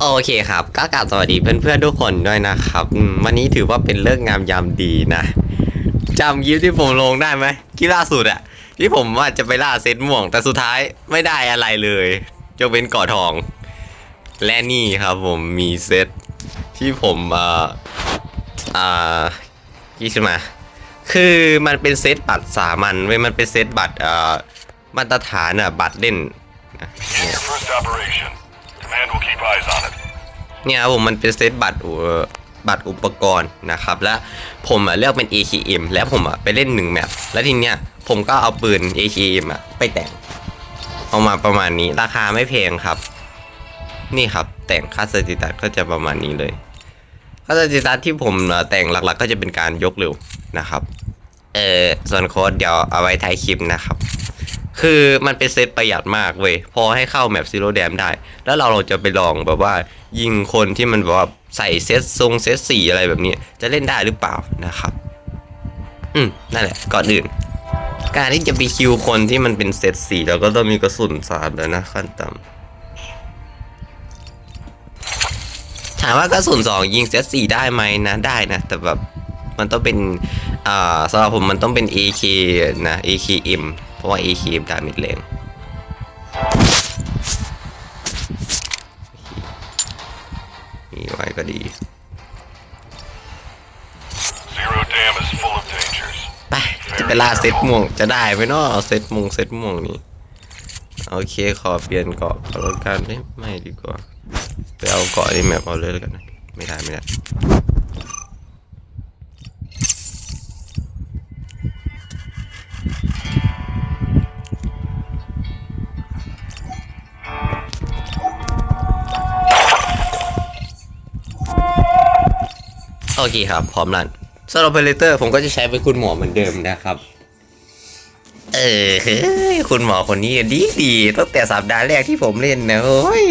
โอเคครับก็กราบสวัสดีเพื่อนๆทุกคนด้วยนะครับวันนี้ถือว่าเป็นเลิกงามยามดีนะจำยิปที่ผมลงได้ไหมที่ล่าสุดอะที่ผมว่าจะไปล่าเซตม่วง แต่สุดท้ายไม่ได้อะไรเลยยกเว้นเกาะทอง และนี่ครับผมมีเซตที่ผมเอ่ออ่ายี่ขึ้นมาคือมันเป็นเซตบัตรสามัญเว้ยมันเป็นเซตบัตรอ่อมาตรฐานอะบัตรเล่นนะ เนี่ยผมมันเป็นเซตบัตรบัตรอุปกรณ์นะครับ และผมอะเลือกเป็น AKM แล้วผมอะไปเล่นหนึ่งแมปแล้วทีเนี้ยผมก็เอาปืน AKM อะไปแต่งเอามาประมาณนี้ราคาไม่แพงครับ นี่ครับแต่งค่าสถิติก็จะประมาณนี้เลยค่าสถิติที่ผมอ่อแต่งหลักๆ ก็จะเป็นการยกเร็วนะครับ เออส่วนโค้ดเดี๋ยวเอาไว้ท้ายคลิปนะครับ คือมันเป็นเซตประหยัดมากเว้ยพอให้เข้าแมปซีโร่แดมได้ แล้วเราเราจะไปลองแบบว่า ยิงคนที่มันแบบว่าใส่เซตทรงเซตสีอะไรแบบนี้ จะเล่นได้หรือเปล่านะครับ อืมนั่นแหละก่อนอื่น การที่จะไปคิวคนที่มันเป็นเซตสีเราก็ต้องมีกระสุนสาดแล้วนะขั้นต่ำถามว่ากระสุนสองยิงเซตสี่ได้ไหมนะได้นะ แต่แบบมันต้องเป็นอ่าสำหรับผมมันต้องเป็น AK นะ AKM ราะว่า AKM ดาเมจแรงมีไว้ก็ดี Zero dam is full of dangers. ไปจะไปล่าเซตม่วงจะได้ไหมเนาะเซตม่วงเซตม่วงนี่โอเคขอเปลี่ยนเกาะขอลดการไม่ไม่ดีกว่าไปเอาเกาะนี่แมปเอาเลยแล้วกันนะไม่ได้ไม่ได้ โอเคครับ พร้อมแล้วสำหรับ operator ผมก็จะใช้เป็นคุณหมอเหมือนเดิมนะครับ เออเฮ้ยคุณหมอคนนี้ดีดีตั้งแต่สัปดาห์แรกที่ผมเล่นนะโอ้ย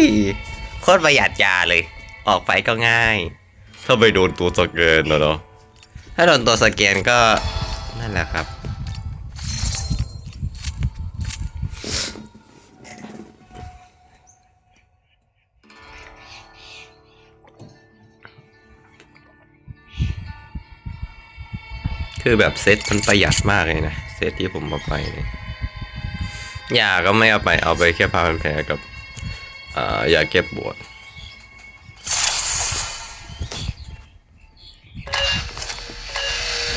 โคตรประหยัดยาเลย ออกไปก็ง่าย ถ้าไปโดนตัวสแกนนะเนาะถ้าโดนตัวสแกนก็นั่นแหละครับ คือแบบเซตมันประหยัดมากเลยนะ เซตที่ผมเอาไปเนี่ยยาก็ไม่เอาไปเอาไปแค่พาพันแผลกับอ่ายาเก็บปวด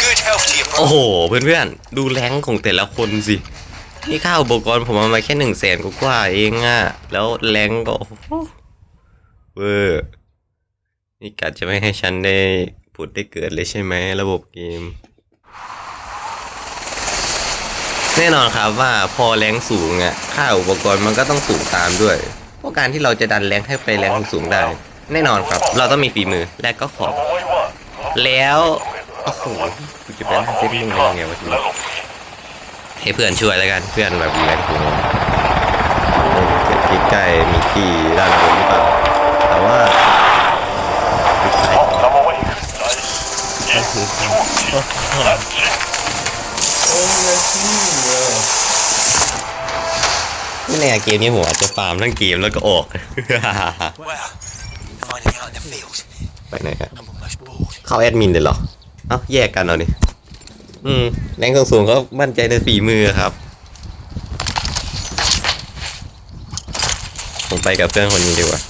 Good health to you, bro. โอ้โห เพื่อนๆ ดูแรงของแต่ละคนสิ นี่ค่าอุปกรณ์ผมเอามาแค่หนึ่งแสนกว่าๆเองอะแล้วแรงก็โอ้โหเวอร์นี่กัดจะไม่ให้ฉันได้ผุดได้เกิดเลยใช่ไหมระบบเกม แน่นอนครับว่าพอแรงสูงอะค่าอุปกรณ์มันก็ต้องสูงตามด้วย เพราะการที่เราจะดันแรงให้ไปแรงสูงได้ แน่นอนครับ เราต้องมีฝีมือและก็ขอแล้วโอ้โหกูจะไปล่าเซตมึงได้ยังไงวะทีนี้ให้เพื่อนช่วยแล้วกันเพื่อนแบบแรงสูงใกล้ๆมีที่ด้านบนหรือเปล่าแต่ว่า I'm awake. Nice. Yes. ไม่แน่เกมนี้ผมอาจจะฟาร์มทั้งเกมแล้วก็ออก ไปไหนครับเข้าแอดมินเลยเหรอ เอ้าแยกกันเอาดิอืมแรงสูงๆเขามั่นใจในฝีมือครับ ผมไปกับเพื่อนคนนี้ดีกว่า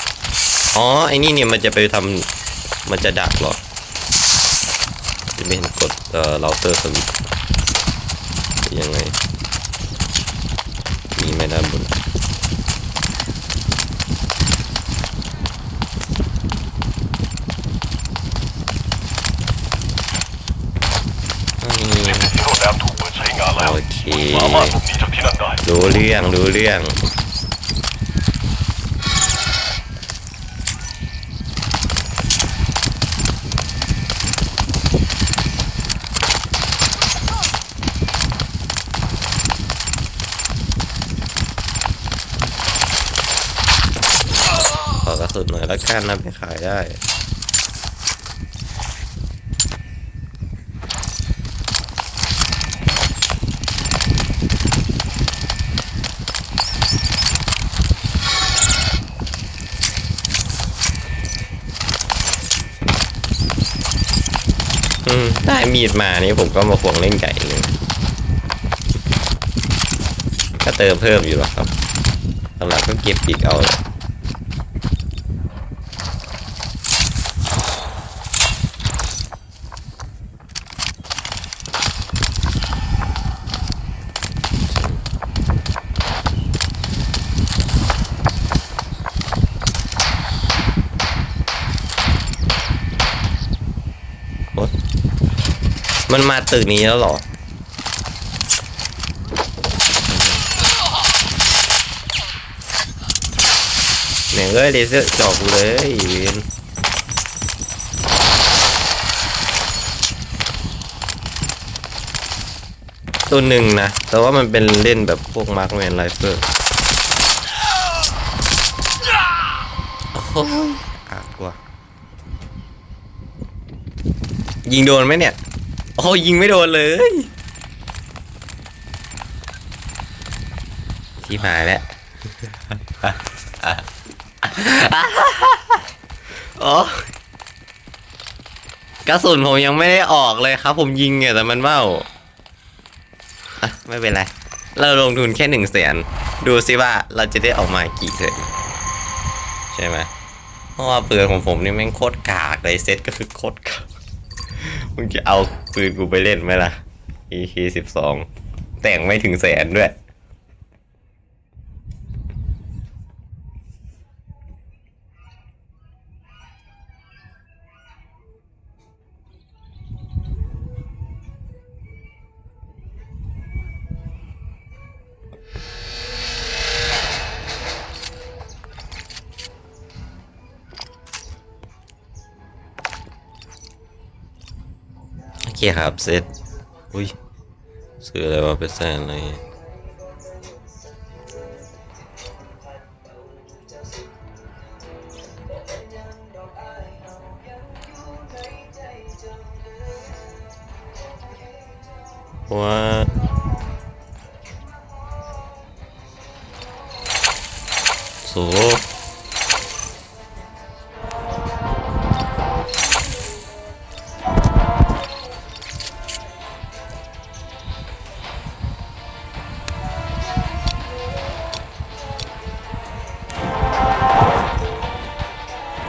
อ๋อ ไอ้นี่เนี่ยมันจะไปทำมันจะดักหรอจะเห็นกดเอ่อเราเตอร์สวิตช์ยังไง มีไหมด้านบน อืม ที่โดนน้ำถูกเปิดใช้งานแล้ว โอเค สามารถหลบหนีจากที่นั่นได้รู้เรื่องรู้เรื่องขอกระสุนหน่อยแล้วกันนะไปขายได้ อื มีดมานี่ผมก็มาควงเล่นไก่เลยก็เติมเพิ่มอยู่หรอกครับสำหรับก็เก็บปีกเอาเลย มันมาตึกนี้แล้วเหรอแม่งเอ้ยเลเซอร์จอกกูเลยเวนตัวหนึ่งนะ แต่ว่ามันเป็นเล่นแบบพวกมาร์คแมนไลเฟอร์โอ้ยอะกลัวยิงโดนไหมเนี่ย โอ้ยิงไม่โดนเลยที่หายแล้วโอ้กระสุนผมยังไม่ได้ออกเลยครับ ผมยิงเนี่ยแต่มันเบ้าไม่เป็นไร เราลงทุนแค่หนึ่งแสนดูซิว่าเราจะได้ออกมากี่เถินใช่ไหมเพราะว่าปืนของผมนี่แม่งโคตรกากเลยเซตก็คือโคตรกาก มึงจะเอาปืนกูไปเล่นไหมล่ะ EK สิบสองแต่งไม่ถึงแสนด้วย คครับเสร็จอุ้ยซื้ออะไรวะเป็นแซนอะไร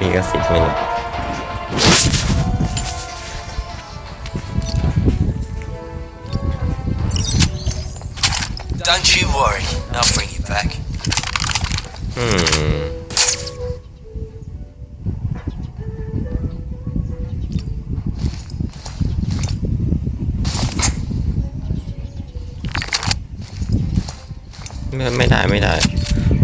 มีกระสิบไหมเนี่ย Don't you worry. I'll bring it back. อืมไม่ไม่ได้ไม่ได้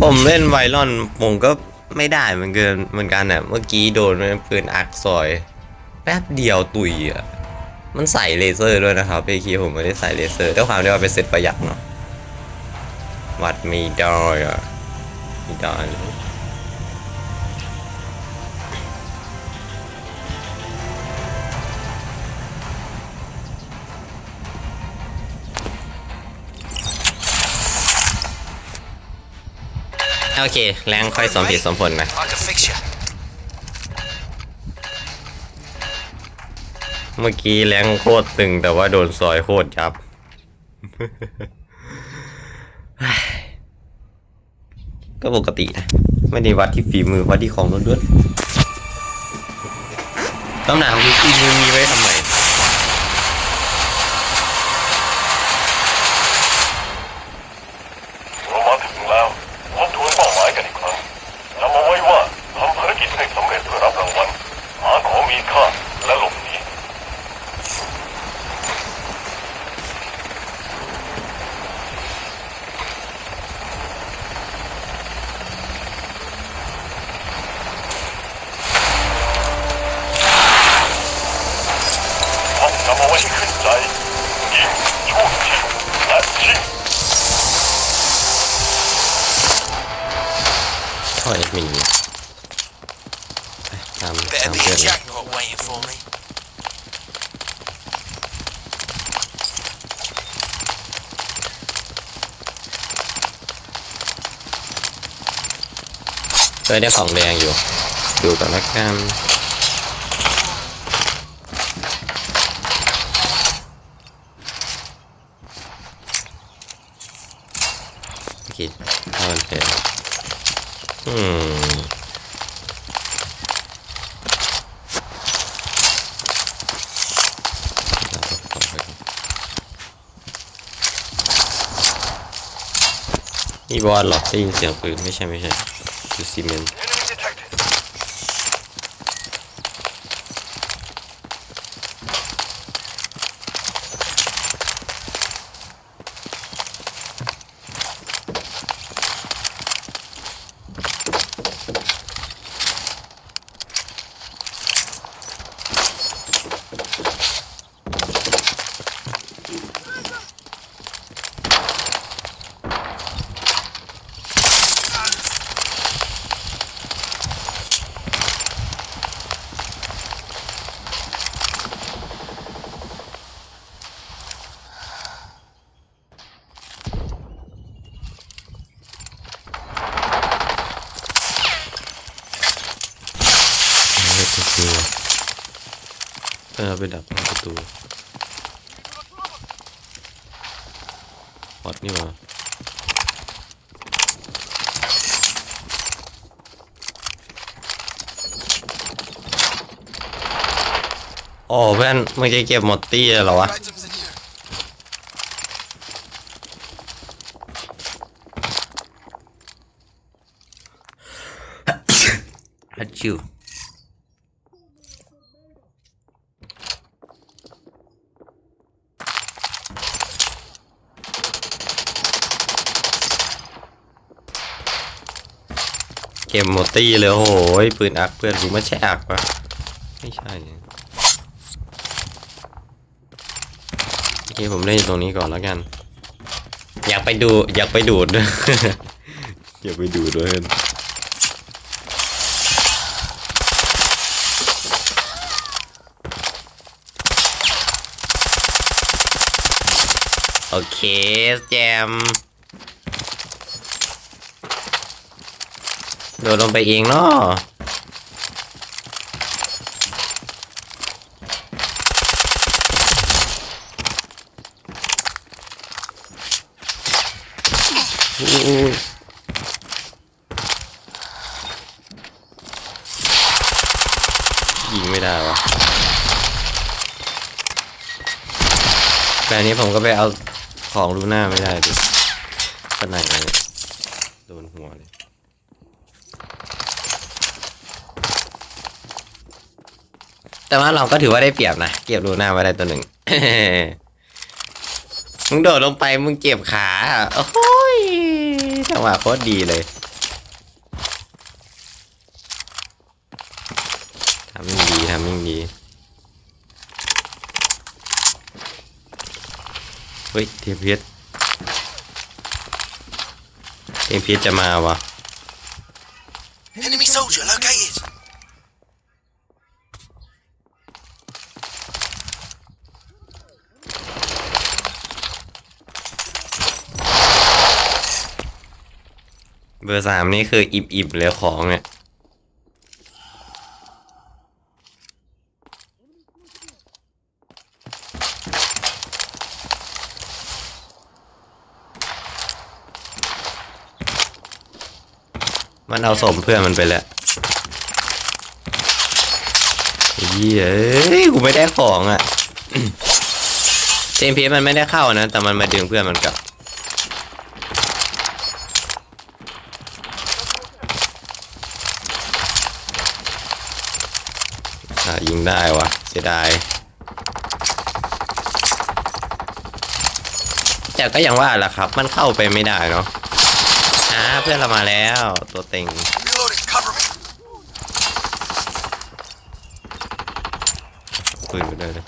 ผมเล่นไวรอนผมก็ ไม่ได้เหมือนกันเหมือนกันอะ เมื่อกี้โดนปืนอักซอย แป๊บเดียวตุยอะ มันใส่เลเซอร์ด้วยนะครับเอคีผมไม่ได้ใส่เลเซอร์ด้วยความที่ว่าเป็นเซตประหยัดเนาะวัดไม่ได้อะไม่ได้เลย โอเค แรงค่อยสมเหตุสมผลนะ I can fix you. เมื่อกี้แรงโคตรตึงแต่ว่าโดนซอยโคตรยับ ก็ปกตินะ ไม่ได้วัดที่ฝีมือวัดที่ของล้วนๆต้องหนามคือฝีมือมีไว้ทำไม ยได้ของแดงอยู่ ดูก่อนละกันกิดเอาเสร็จอืมนี่บอลหรอได้ยินเสียงปืนไม่ใช่ไม่ใช่ คือซีเมนต์ Enemy detected. เประตูเออไปดับหน้าประตูพอดนี่ว่าโอ้เพื่อนมึงจะเก็บหมดตี้เลยหรอวะ Items in here. ฮัตชิ เก็บหมดตี้เลยโอ้โหปืนอักเพื่อนกูไม่ใช่อักปะไม่ใช่โอเคผมเล่นอยู่ตรงนี้ก่อนแล้วกัน อยากไปดูอยากไปดูดด้วยอยากไปดูดด้วยโอเคแจม โดดลงไปเองเนาะยิงไม่ได้วะแต่นี้ผมก็ไปเอาของลูน่าไม่ได้ดิข้างในเลยโดนหัวเลย แต่ว่าเราก็ถือว่าได้เปรียบนะ เก็บลูน่าไว้ได้ตัวหนึ่ง มึงโดดลงไปมึงเก็บขา โอ้ยจังหวะโคตรดีเลยทำยิ่งดีทำยิ่งดีเฮ้ยเทพเพชรเทพเพชรจะมาวะ Enemy soldier located. เบ อร์สามนี่คืออิบอิบๆเลยของเนี่ยมันเอาสมเพื่อนมันไปแล้วเฮ้ยเอ้ยกูไม่ได้ของอะเจมพีมันไม่ได้เข้านะ แต่มันมาดึงเพื่อนมันกลับ ยิงได้วะเสียดาย แต่ก็ยังว่าแหละครับ มันเข้าไปไม่ได้เนาะอ่าเพื่อนเรามาแล้ว ตัวเต็งปืนไปด้วยเลย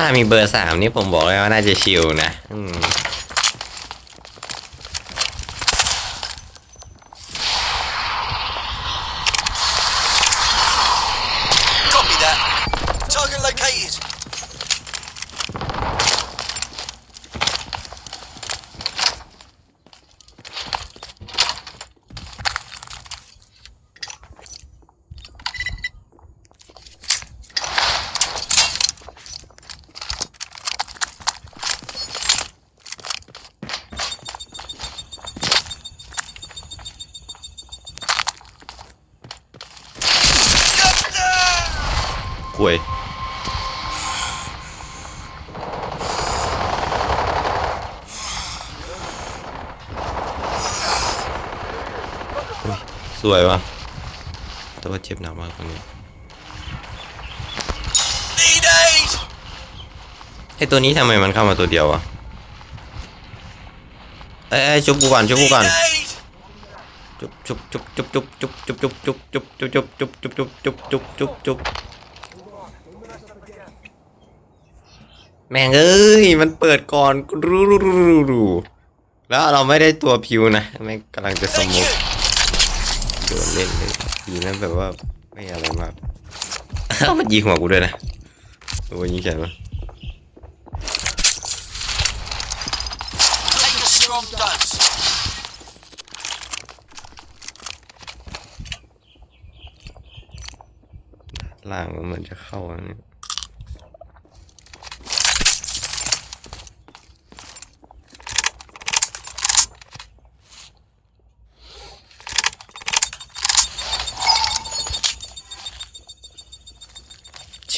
ถ้ามีเบอร์สามนี่ผมบอกเลยว่าน่าจะชิลนะ อืม Copy that. Target located. โกล้วยอุ๊ยสวยว่ะแต่ว่าเจ็บหนักมากตรงนี้ Need aid! ไอตัวนี้ทำไมมันเข้ามาตัวเดียวอะเอ้ยเอ้ยชุบกูก่อนชุบกูก่อน Need aid! จุบจุบจุบจุบจุบจุบจุบจุบจุบจุบจุบจุบจุบจุบจุบจุบจุบจุบ แม่งเอ้ย มันเปิดก่อนรูรูรูรูแล้วเราไม่ได้ตัวพิวนะแม่งกำลังจะสมุ you! กโดนเล่นเลยทีนั้นแบบว่าไม่อะไรมากมันยิงหัวกูด้วยนะโอ้ยยิงแขนวะ Take a strong dose. ล่างมันเหมือนจะเข้าอันนี้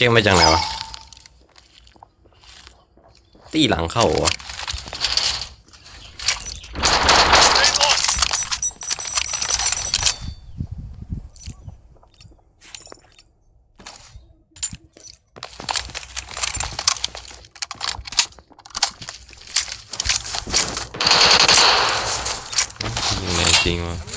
ช็คมาจากไหนวะ ตีหลังเข้าวะยังไงจริงวะ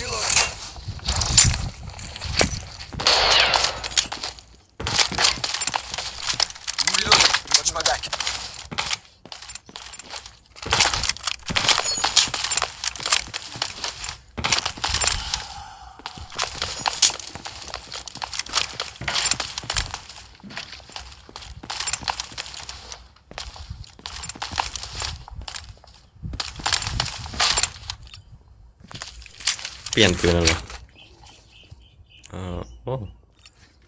เปลี่ยนปืนแล้วเหรอเออโอ้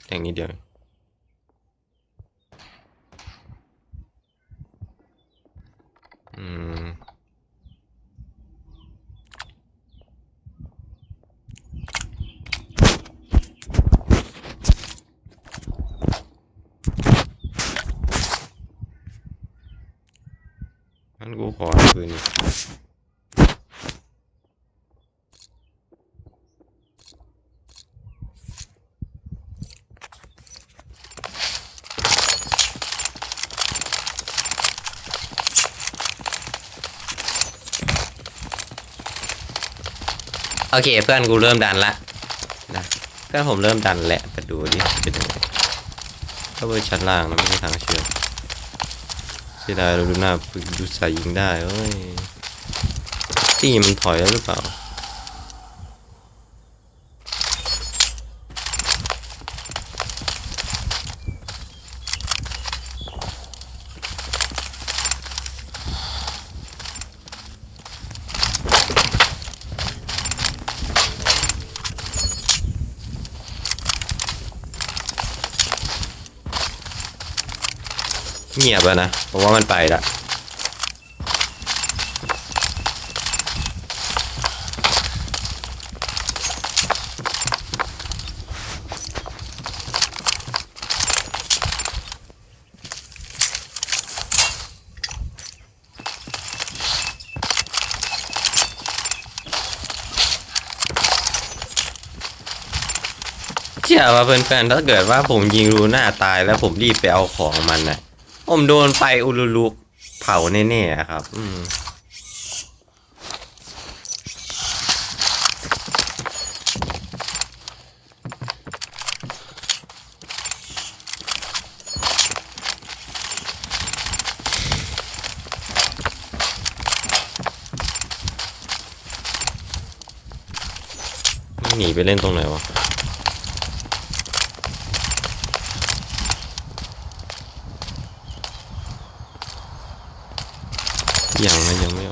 แต่งนิดเดียวอืมงั้นกูขอปืนอีก โอเค เพื่อนกูเริ่มดันละนะเพื่อนผมเริ่มดันแหละไปดูดิเป็นยังไงก็เบอร์ชั้นล่างนะไม่ใช่ทางเชื่อมเสียดายเราดูหน้าดูสายยิงได้เอ้ยตีมันถอยแล้วหรือเปล่า เงียบแล้วนะเพราะว่ามันไปละเชื่อว่าเพื่อนๆถ้าเกิดว่าผมยิงรูหน้าตายแล้วผมรีบไปเอาของมันน่ะ ผมโดนไฟอุลุลุกเผาแน่ๆอะครับ อืมหนีไปเล่นตรงไหนวะ 一样没，一。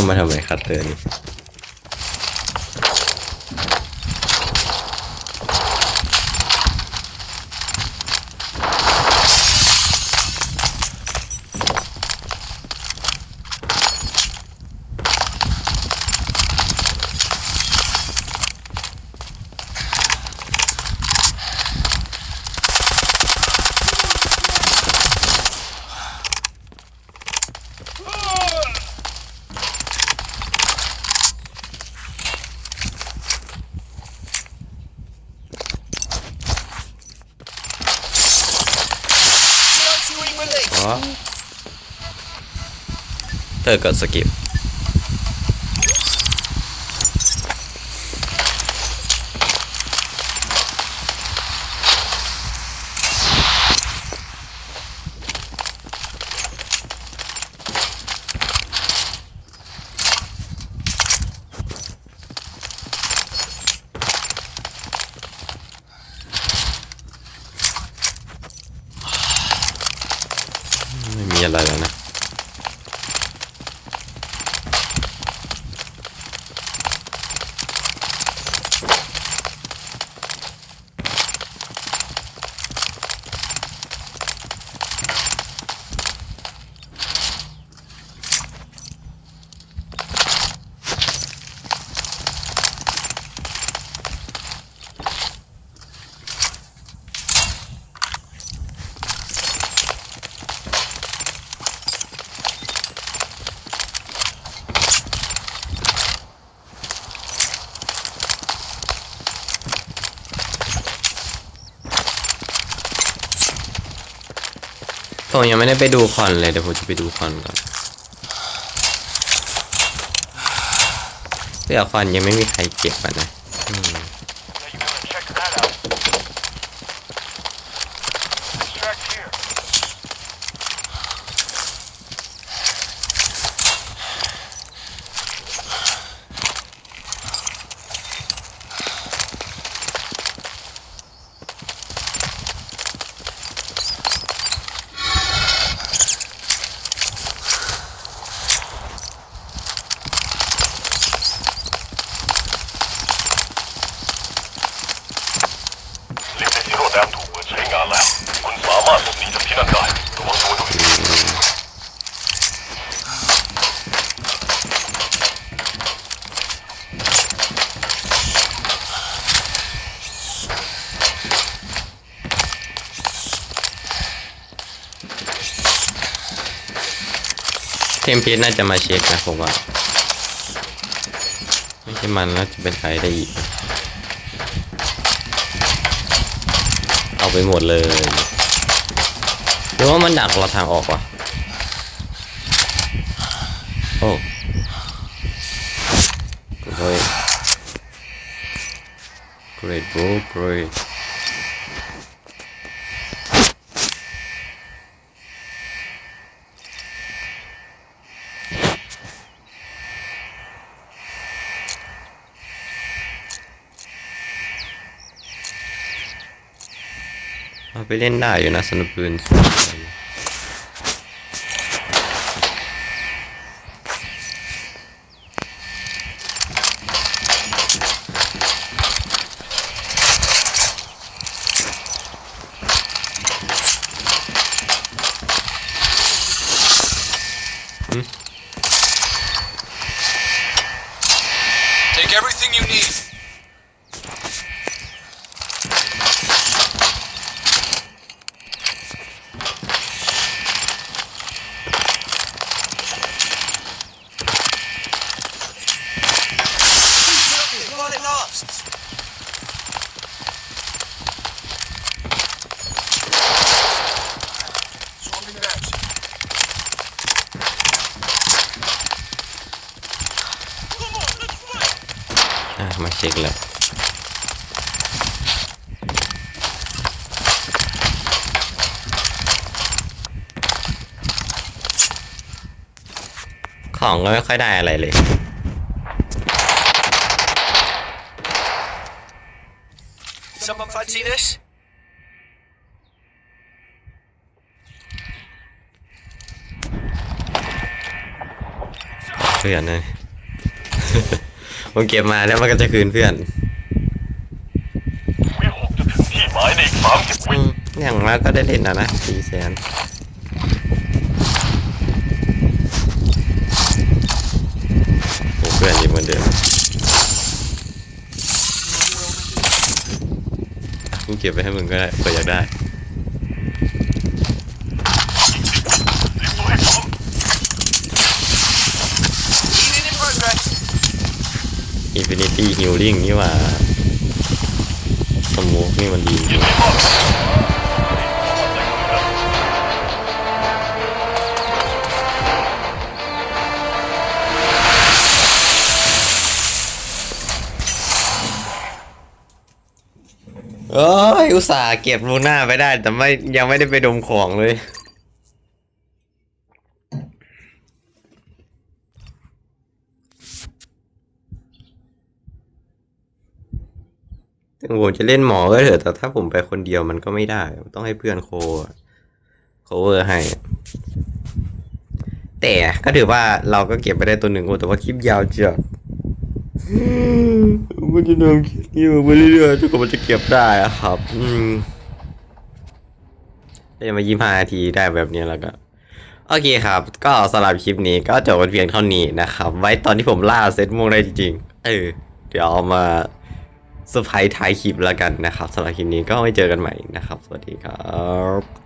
งไม่ออก มาทำไมคัตเตอร์นี่ อ๋อ เธอกดสกิ ผมยังไม่ได้ไปดูคอนเลยเดี๋ยวผมจะไปดูคอนก่อนเสื้อคอนยังไม่มีใครเก็บอะนะอืม Now you gotta check that out. Extract here. ลิฟต์ในซีโร่แดมถูกเปิดใช้งานแล้ว คุณสามารถหลบหนีจากที่นั่นได้ระวังตัวด้วย เทมเพสน่าจะมาเช็คนะผมว่า ไม่ใช่มันแล้วจะเป็นใครได้อีก เอาไปหมดเลยหรือว่ามันดักเราทางออกวะโอ้เฮ้ย great bro great เอาไปเล่นได้อยู่นะสนุกปืน Take everything you need. While it lasts. Swapping bags. อะ มาเช็คเลย ข องก็ไม่ค่อยได้อะไรเลย Someone fancy this? เพื่อนนะผมเก็บมาแล้วมันก็จะคืนเพื่อนวิหกจะถึงที่หมายในอีกสามสิบอืวิมอย่างมากก็ได้เล่นนะนะสี่แสนโอ้เพื่อนยังเหมือนเดิม เก็บไว้ให้มึงก็ได้เผื่ออยากได้อินฟินิตี้ฮิลลิ่งนี่ว่าสมูทนี่มันดีจริง โอ้ยอุตส่าห์เก็บลูน่าไปได้ แต่ไม่ยังไม่ได้ไปดมของเลย ถึงผมจะเล่นหมอก็เถอะ แต่ถ้าผมไปคนเดียวมันก็ไม่ได้ ต้องให้เพื่อนโคโคเวอร์ให้ แต่ก็ถือว่าเราก็เก็บไปได้ตัวหนึ่งแต่ว่าคลิปยาวจัด มันจะนำคลิปนี้มาไปเรื่อยๆจนกว่ามันจะเก็บได้อะครับ อืมได้มายี่ห้านาทีได้แบบนี้แล้วก็ โอเคครับ ก็สำหรับคลิปนี้ก็จบกันเพียงเท่านี้นะครับ ไว้ตอนที่ผมล่าเซตม่วงได้จริงๆ เออ เดี๋ยวเอามาเซอร์ไพรส์ท้ายคลิปแล้วกันนะครับสำหรับคลิปนี้ก็ไว้เจอกันใหม่นะครับ สวัสดีครับ